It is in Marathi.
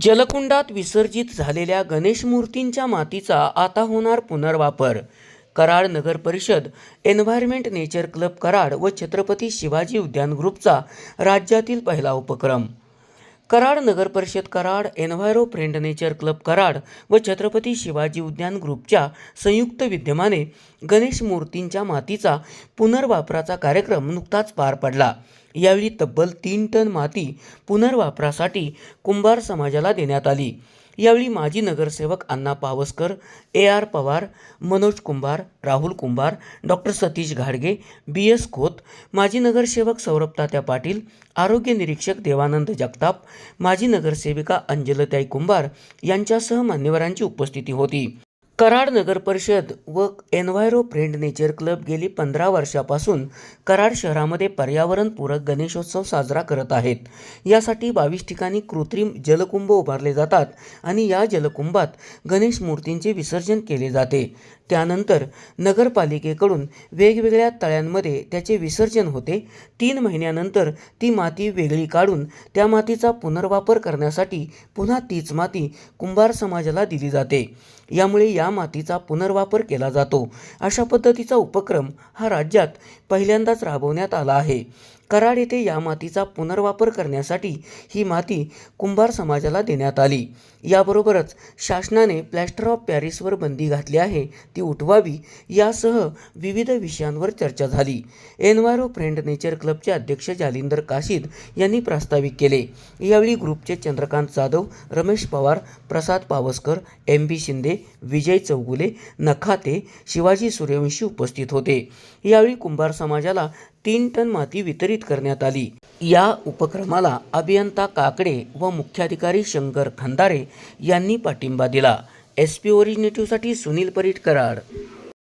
जलकुंडात विसर्जित झालेल्या गणेश मूर्तींच्या मातीचा आता होणार पुनर्वापर. कराड नगर परिषद एन्व्हायरमेंट नेचर क्लब कराड व छत्रपती शिवाजी उद्यान ग्रुपचा राज्यातील पहिला उपक्रम. कराड नगर परिषद Karad enviro friend nature club Karad व छत्रपती शिवाजी उद्यान ग्रुपच्या संयुक्त विद्यमाने गणेश मूर्तींच्या मातीचा पुनर्वापराचा कार्यक्रम नुकताच पार पडला. यावेळी तब्बल तीन टन माती पुनर्वापरासाठी कुंभार समाजाला देण्यात आली. यावेळी माजी नगरसेवक Anna Pawaskar A R Pawar Manoj Kumbhar Rahul Kumbhar doctor Satish घाडगे बी एस खोत माजी नगरसेवक सौरभ तात्या पाटील आरोग्य निरीक्षक देवानंद जगताप माजी नगरसेविका अंजलताई कुंभार यांच्यासह मान्यवरांची उपस्थिती होती. कराड नगर परिषद व एन्व्हायरो फ्रेंड नेचर क्लब गेली पंधरा वर्षापासून कराड शहरामध्ये पर्यावरणपूरक गणेशोत्सव साजरा करत आहेत. यासाठी बावीस ठिकाणी कृत्रिम जलकुंभ उभारले जातात आणि या जलकुंभात गणेश मूर्तींचे विसर्जन केले जाते. त्यानंतर नगरपालिकेकडून वेगवेगळ्या तळ्यांमध्ये त्याचे विसर्जन होते. तीन महिन्यानंतर ती माती वेगळी काढून त्या मातीचा पुनर्वापर करण्यासाठी पुन्हा तीच माती कुंभार समाजाला दिली जाते. यामुळे या मातीचा पुनर्वापर केला जातो. अशा पद्धतीचा उपक्रम हा राज्यात पहिल्यांदाच राबवण्यात आला आहे. कराड येथे या मातीचा पुनर्वापर करण्यासाठी ही माती कुंभार समाजाला देण्यात आली. याबरोबरच शासनाने प्लॅस्टर ऑफ पॅरिसवर बंदी घातली आहे ती उठवावी यासह विविध विषयांवर चर्चा झाली. एन्व्हायरो फ्रेंड नेचर क्लबचे अध्यक्ष जालिंदर काशीद यांनी प्रास्ताविक केले. यावेळी ग्रुपचे चंद्रकांत जाधव रमेश पवार प्रसाद पावसकर एम बी शिंदे विजय चौगुले नखाते शिवाजी सूर्यवंशी उपस्थित होते. यावेळी कुंभार समाजाला तीन टन माती वितरित करण्यात आली. या उपक्रमाला अभियंता काकडे व मुख्याधिकारी शंकर खंदारे यांनी पाठिंबा दिला. एस पी ओरिजिनेटिव्हसाठी सुनील परीट कराड.